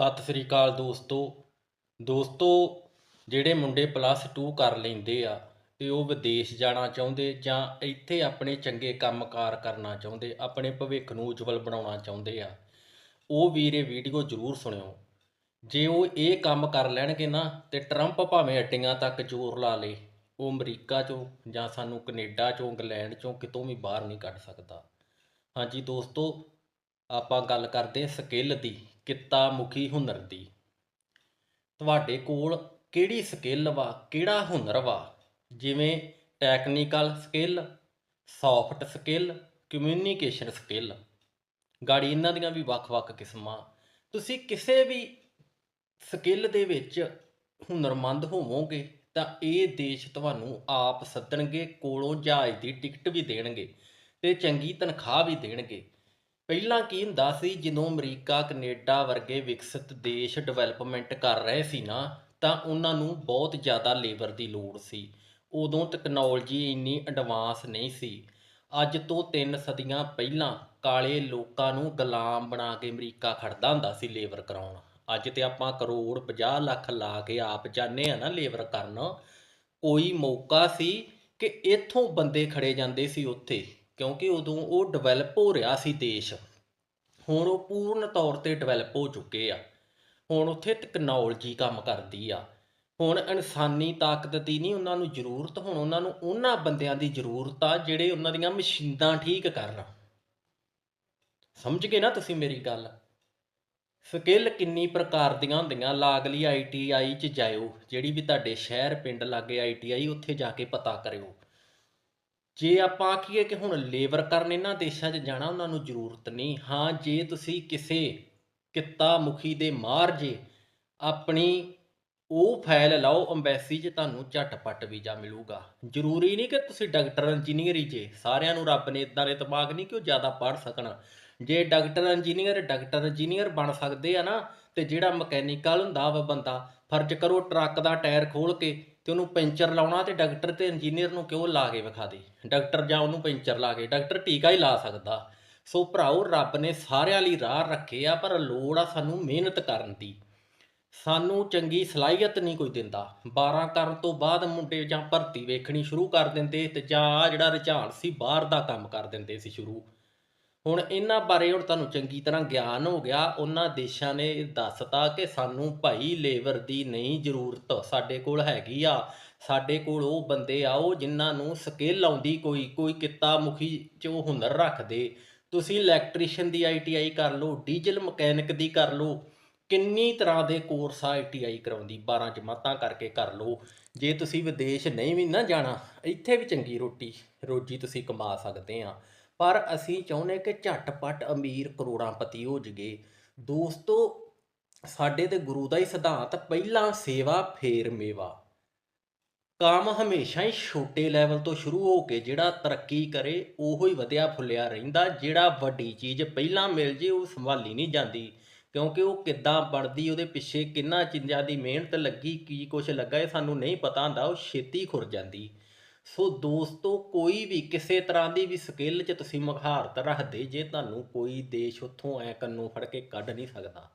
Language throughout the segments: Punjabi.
ਸਤਿ ਸ੍ਰੀ ਅਕਾਲ ਦੋਸਤੋ। ਦੋਸਤੋ, ਜਿਹੜੇ ਮੁੰਡੇ ਪਲੱਸ 2 ਕਰ ਲੈਂਦੇ ਆ, ਤੇ ਉਹ ਵਿਦੇਸ਼ ਜਾਣਾ ਚਾਹੁੰਦੇ ਜਾਂ ਇੱਥੇ ਆਪਣੇ ਚੰਗੇ ਕੰਮਕਾਰ ਕਰਨਾ ਚਾਹੁੰਦੇ, ਆਪਣੇ ਭਵਿੱਖ ਨੂੰ ਉਜਵਲ ਬਣਾਉਣਾ ਚਾਹੁੰਦੇ ਆ, ਉਹ ਵੀਰੇ ਵੀਡੀਓ ਜ਼ਰੂਰ ਸੁਣਿਓ। ਜੇ ਉਹ ਇਹ ਕੰਮ ਕਰ ਲੈਣਗੇ ਨਾ, ਤੇ ਟਰੰਪ ਭਾਵੇਂ ਅੱਟੀਆਂ ਤੱਕ ਜ਼ੋਰ ਲਾ ਲੇ, ਉਹ ਅਮਰੀਕਾ ਚੋਂ ਜਾਂ ਸਾਨੂੰ ਕੈਨੇਡਾ ਚੋਂ, ਇੰਗਲੈਂਡ ਚੋਂ ਕਿਤੋਂ ਵੀ ਬਾਹਰ ਨਹੀਂ ਕੱਢ ਸਕਦਾ। ਹਾਂਜੀ ਦੋਸਤੋ ਆਪਾਂ ਗੱਲ ਕਰਦੇ ਸਕਿੱਲ ਦੀ ਕਿੱਤਾ ਮੁਖੀ ਹੁਨਰ ਦੀ। ਤੁਹਾਡੇ ਕੋਲ ਕਿਹੜੀ ਸਕਿੱਲ ਵਾ, ਕਿਹੜਾ ਹੁਨਰ ਵਾ? ਜਿਵੇਂ technical skill soft skill communication skill ਗਾੜੀ ਇਹਨਾਂ ਦੀਆਂ ਵੀ ਵੱਖ-ਵੱਖ ਕਿਸਮਾਂ। ਤੁਸੀਂ ਕਿਸੇ ਵੀ ਸਕਿੱਲ ਦੇ ਵਿੱਚ ਹੁਨਰਮੰਦ ਹੋਵੋਗੇ, ਤਾਂ ਇਹ ਦੇਸ਼ ਤੁਹਾਨੂੰ ਆਪ ਸੱਦਣਗੇ, ਕੋਲੋਂ ਜਹਾਜ਼ ਦੀ ਟਿਕਟ ਵੀ ਦੇਣਗੇ, ਤੇ ਚੰਗੀ ਤਨਖਾਹ ਵੀ ਦੇਣਗੇ। ਪਹਿਲਾਂ ਕੀ ਹੁੰਦਾ ਸੀ, ਜਦੋਂ ਅਮਰੀਕਾ ਕੈਨੇਡਾ ਵਰਗੇ ਵਿਕਸਿਤ ਦੇਸ਼ ਡਿਵੈਲਪਮੈਂਟ ਕਰ ਰਹੇ ਸੀ ਨਾ, ਤਾਂ ਉਹਨਾਂ ਨੂੰ ਬਹੁਤ ਜ਼ਿਆਦਾ ਲੇਬਰ ਦੀ ਲੋੜ ਸੀ। ਉਦੋਂ ਟੈਕਨੋਲੋਜੀ ਇੰਨੀ ਐਡਵਾਂਸ ਨਹੀਂ ਸੀ। ਅੱਜ ਤੋਂ 3 ਸਦੀਆਂ ਪਹਿਲਾਂ ਕਾਲੇ ਲੋਕਾਂ ਨੂੰ ਗੁਲਾਮ ਬਣਾ ਕੇ ਅਮਰੀਕਾ ਖੜਦਾ ਹੁੰਦਾ ਸੀ ਲੇਬਰ ਕਰਾਉਣ। ਅੱਜ ਤੇ ਆਪਾਂ ਕਰੋੜ 50 ਲੱਖ ਲਾ ਕੇ ਆਪ ਜਾਂਦੇ ਆ ਨਾ ਲੇਬਰ ਕਰਨ। ਕੋਈ ਮੌਕਾ ਸੀ ਕਿ ਇੱਥੋਂ ਬੰਦੇ ਖੜੇ ਜਾਂਦੇ ਸੀ ਉੱਥੇ। ਕਿਉਂਕਿ ਉਦੋਂ ਉਹ ਡਿਵੈਲਪ ਹੋ ਰਿਹਾ ਸੀ ਦੇਸ਼। ਹੁਣ ਉਹ ਪੂਰਨ ਤੌਰ ਤੇ ਡਿਵੈਲਪ ਹੋ ਚੁੱਕੇ ਆ। ਹੁਣ ਉੱਥੇ ਟੈਕਨੋਲੋਜੀ ਕੰਮ ਕਰਦੀ ਆ। ਹੁਣ ਇਨਸਾਨੀ ਤਾਕਤ ਦੀ ਨਹੀਂ ਉਹਨਾਂ ਨੂੰ ਜ਼ਰੂਰਤ, ਹੁਣ ਉਹਨਾਂ ਨੂੰ ਉਹਨਾਂ ਬੰਦਿਆਂ ਦੀ ਜ਼ਰੂਰਤ ਆ ਜਿਹੜੇ ਉਹਨਾਂ ਦੀਆਂ ਮਸ਼ੀਨਾਂ ਠੀਕ ਕਰਨ। ਸਮਝ ਗਏ ਨਾ ਤੁਸੀਂ ਮੇਰੀ ਗੱਲ? ਸਕਿੱਲ ਕਿੰਨੀ ਪ੍ਰਕਾਰ ਦੀਆਂ ਹੁੰਦੀਆਂ ਲਾਗਲੀ ਆਈਟੀਆਈ ਚ ਜਾਇਓ। ਜਿਹੜੀ ਵੀ ਤੁਹਾਡੇ ਸ਼ਹਿਰ, ਪਿੰਡ ਲਾਗੇ ਆਈਟੀਆਈ ਉੱਥੇ ਜਾ ਕੇ ਪਤਾ ਕਰਿਓ। ਜੇ ਆਪਾਂ ਆਖੀਏ ਕਿ ਹੁਣ ਲੇਬਰ ਕਰਨ ਇਹਨਾਂ ਦੇਸ਼ਾਂ 'ਚ ਜਾਣਾ ਉਹਨਾਂ ਨੂੰ ਜ਼ਰੂਰਤ ਨਹੀਂ, ਹਾਂ, ਜੇ ਤੁਸੀਂ ਕਿਸੇ ਕਿੱਤਾ ਮੁਖੀ ਦੇ ਮਾਰ ਜੇ, ਆਪਣੀ ਉਹ ਫਾਈਲ ਲਾਓ ਅੰਬੈਸੀ 'ਚ ਤੁਹਾਨੂੰ ਝਟਪਟ ਵੀਜ਼ਾ ਮਿਲੂਗਾ। ਜ਼ਰੂਰੀ ਨਹੀਂ ਕਿ ਤੁਸੀਂ ਡਾਕਟਰ, ਇੰਜੀਨੀਅਰ ਹੀ ਜੇ, ਸਾਰਿਆਂ ਨੂੰ ਰੱਬ ਨੇ ਇਦਾਂ ਦੇ ਦਿਮਾਗ ਨਹੀਂ ਕਿ ਉਹ ਜ਼ਿਆਦਾ ਪੜ੍ਹ ਸਕਣ। ਜੇ ਡਾਕਟਰ, ਇੰਜੀਨੀਅਰ ਡਾਕਟਰ, ਇੰਜੀਨੀਅਰ ਬਣ ਸਕਦੇ ਆ ਨਾ, ਤੇ ਜਿਹੜਾ ਮਕੈਨੀਕਲ ਹੁੰਦਾ ਵਾ ਬੰਦਾ, ਫਰਜ਼ ਕਰੋ ਟਰੱਕ ਦਾ ਟਾਇਰ ਖੋਲ ਕੇ ਤੇ ਉਹਨੂੰ ਪੈਂਚਰ ਲਾਉਣਾ ਤੇ ਡਾਕਟਰ ਤੇ ਇੰਜੀਨੀਅਰ ਨੂੰ ਕਿਉਂ ਲਾ ਕੇ ਵਿਖਾ ਦੇ? ਡਾਕਟਰ ਜਾਂ ਉਹਨੂੰ ਪੈਂਚਰ ਲਾ ਕੇ, ਡਾਕਟਰ ਟੀਕਾ ਹੀ ਲਾ ਸਕਦਾ। ਸੋ ਭਰਾਓ, ਰੱਬ ਨੇ ਸਾਰਿਆਂ ਲਈ ਰਾਹ ਰੱਖੇ ਆ, ਪਰ ਲੋੜ ਆ ਸਾਨੂੰ ਮਿਹਨਤ ਕਰਨ ਦੀ। ਸਾਨੂੰ ਚੰਗੀ ਸਲਾਹੀਅਤ ਨਹੀਂ ਕੋਈ ਦਿੰਦਾ। 12 ਕਰਨ ਤੋਂ ਬਾਅਦ ਮੁੰਡੇ ਜਾਂ ਭਰਤੀ ਵੇਖਣੀ ਸ਼ੁਰੂ ਕਰ ਦਿੰਦੇ ਤੇ ਜਾਂ ਆ ਜਿਹੜਾ ਰੁਝਾਨ ਸੀ, ਬਾਹਰ ਦਾ ਕੰਮ ਕਰ ਦਿੰਦੇ ਸੀ ਸ਼ੁਰੂ। ਹੁਣ ਇਹਨਾਂ ਬਾਰੇ ਹੁਣ ਤੁਹਾਨੂੰ ਚੰਗੀ ਤਰ੍ਹਾਂ ਗਿਆਨ ਹੋ ਗਿਆ, ਉਹਨਾਂ ਦੇਸ਼ਾਂ ਨੇ ਇਹ ਦੱਸਤਾ ਕਿ ਸਾਨੂੰ ਭਾਈ ਲੇਬਰ ਦੀ ਨਹੀਂ ਜ਼ਰੂਰਤ, ਸਾਡੇ ਕੋਲ ਹੈਗੀ ਆ, ਸਾਡੇ ਕੋਲ ਉਹ ਬੰਦੇ ਆ, ਉਹ ਜਿਨ੍ਹਾਂ ਨੂੰ ਸਕਿੱਲ ਆਉਂਦੀ ਕੋਈ ਕੋਈ ਕਿੱਤਾ ਮੁਖੀ ਚ ਉਹ ਹੁਨਰ ਰੱਖਦੇ। ਤੁਸੀਂ ਇਲੈਕਟ੍ਰੀਸ਼ੀਅਨ ਦੀ ਆਈਟੀਆਈ ਕਰ ਲਓ ਡੀਜ਼ਲ ਮਕੈਨਿਕ ਦੀ ਕਰ ਲਓ, ਕਿੰਨੀ ਤਰ੍ਹਾਂ ਦੇ ਕੋਰਸ ਆਈਟੀਆਈ ਕਰਾਉਂਦੀ 12 ਜਮਾਤਾਂ ਕਰਕੇ ਕਰ ਲਓ। ਜੇ ਤੁਸੀਂ ਵਿਦੇਸ਼ ਨਹੀਂ ਵੀ ਨਾ ਜਾਣਾ, ਇੱਥੇ ਵੀ ਚੰਗੀ ਰੋਟੀ, ਰੋਜੀ ਤੁਸੀਂ ਕਮਾ ਸਕਦੇ ਆ। ਪਰ ਅਸੀਂ ਚਾਹੁੰਦੇ ਕਿ ਝਟਪਟ ਅਮੀਰ ਕਰੋੜਾਂਪਤੀ ਹੋ ਜਗੇ। ਦੋਸਤੋ, ਸਾਡੇ ਤੇ ਗੁਰੂ ਦਾ ਹੀ ਸਿਧਾਂਤ, ਪਹਿਲਾਂ ਸੇਵਾ, ਫੇਰ ਮੇਵਾ। ਕੰਮ ਹਮੇਸ਼ਾ ਹੀ ਛੋਟੇ ਲੈਵਲ ਤੋਂ ਸ਼ੁਰੂ ਹੋ ਕੇ ਜਿਹੜਾ ਤਰੱਕੀ ਕਰੇ, ਉਹੋ ਹੀ ਵਧਿਆ ਫੁੱਲਿਆ ਰਹਿੰਦਾ। ਜਿਹੜਾ ਵੱਡੀ ਚੀਜ਼ ਪਹਿਲਾਂ ਮਿਲ ਜੇ, ਉਹ ਸੰਭਾਲੀ ਨਹੀਂ ਜਾਂਦੀ। ਕਿਉਂਕਿ ਉਹ ਕਿੱਦਾਂ ਬਣਦੀ, ਉਹਦੇ ਪਿੱਛੇ ਕਿੰਨਾ ਚੀਜ਼ਾਂ ਦੀ ਮਿਹਨਤ ਲੱਗੀ, ਕੀ ਕੁਝ ਲੱਗਾ, ਇਹ ਸਾਨੂੰ ਨਹੀਂ ਪਤਾ ਹੁੰਦਾ। ਉਹ ਛੇਤੀ ਖੁਰ ਜਾਂਦੀ। ਸੋ ਦੋਸਤੋ, ਕੋਈ ਵੀ ਕਿਸੇ ਤਰ੍ਹਾਂ ਦੀ ਵੀ ਸਕਿੱਲ 'ਚ ਤੁਸੀਂ ਮਹਾਰਤ ਰੱਖਦੇ, ਜੇ ਤੁਹਾਨੂੰ ਕੋਈ ਦੇਸ਼ ਉੱਥੋਂ ਐ ਕੰਨੋਂ ਫੜ ਕੇ ਕੱਢ ਨਹੀਂ ਸਕਦਾ।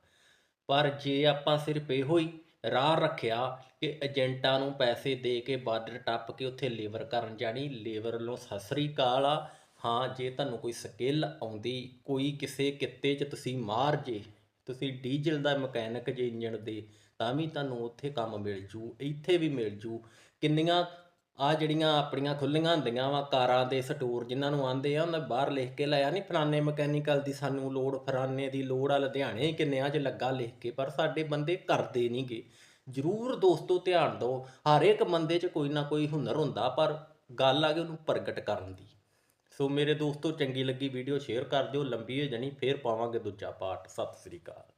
ਪਰ ਜੇ ਆਪਾਂ ਸਿਰਫ ਇਹੋ ਹੀ ਰਾਹ ਰੱਖਿਆ ਕਿ ਏਜੰਟਾਂ ਨੂੰ ਪੈਸੇ ਦੇ ਕੇ ਬਾਰਡਰ ਟੱਪ ਕੇ ਉੱਥੇ ਲੇਬਰ ਕਰਨ ਜਾਣੀ, ਲੇਬਰ ਵੱਲੋਂ ਸਤਿ ਸ੍ਰੀ ਅਕਾਲ ਆ। ਹਾਂ, ਜੇ ਤੁਹਾਨੂੰ ਕੋਈ ਸਕਿੱਲ ਆਉਂਦੀ, ਕੋਈ ਕਿਸੇ ਕਿੱਤੇ 'ਚ ਤੁਸੀਂ ਮਾਰ ਜੇ, ਤੁਸੀਂ ਡੀਜ਼ਲ ਦਾ ਮਕੈਨਿਕ ਜੇ ਇੰਜਣ ਦੇ, ਤਾਂ ਵੀ ਤੁਹਾਨੂੰ ਉੱਥੇ ਕੰਮ ਮਿਲ ਜੂ, ਇੱਥੇ ਵੀ ਮਿਲ ਜੂ। ਕਿੰਨੀਆਂ ਆ ਜਿਹੜੀਆਂ ਆਪਣੀਆਂ ਖੁੱਲੀਆਂ ਹੁੰਦੀਆਂ ਵਾ ਕਾਰਾਂ ਦੇ ਸਟੋਰ ਜਿਨ੍ਹਾਂ ਨੂੰ ਆਂਦੇ ਆ, ਉਹਨਾਂ ਬਾਹਰ ਲਿਖ ਕੇ ਲਾਇਆ ਨਹੀਂ ਫਰਾਨੇ ਮਕੈਨੀਕਲ ਦੀ ਸਾਨੂੰ ਲੋੜ ਫਰਾਨੇ ਦੀ ਲੋੜ ਆ, ਲੁਧਿਆਣੇ ਕਿੰਨਿਆਂ 'ਚ ਲੱਗਾ ਲਿਖ ਕੇ, ਪਰ ਸਾਡੇ ਬੰਦੇ ਕਰਦੇ ਨਹੀਂਗੇ ਜ਼ਰੂਰ ਦੋਸਤੋ ਧਿਆਨ ਦਿਓ, ਹਰ ਇੱਕ ਬੰਦੇ 'ਚ ਕੋਈ ਨਾ ਕੋਈ ਹੁਨਰ ਹੁੰਦਾ, ਪਰ ਗੱਲ ਆ ਗਈ ਉਹਨੂੰ ਪ੍ਰਗਟ ਕਰਨ ਦੀ। ਸੋ ਮੇਰੇ ਦੋਸਤੋ, ਚੰਗੀ ਲੱਗੀ ਵੀਡੀਓ, ਸ਼ੇਅਰ ਕਰ ਦਿਓ, ਲੰਬੀ ਹੋ ਜਾਣੀ, ਫੇਰ ਪਾਵਾਂਗੇ ਦੂਜਾ ਪਾਰਟ ਸਤਿ ਸ੍ਰੀ ਅਕਾਲ।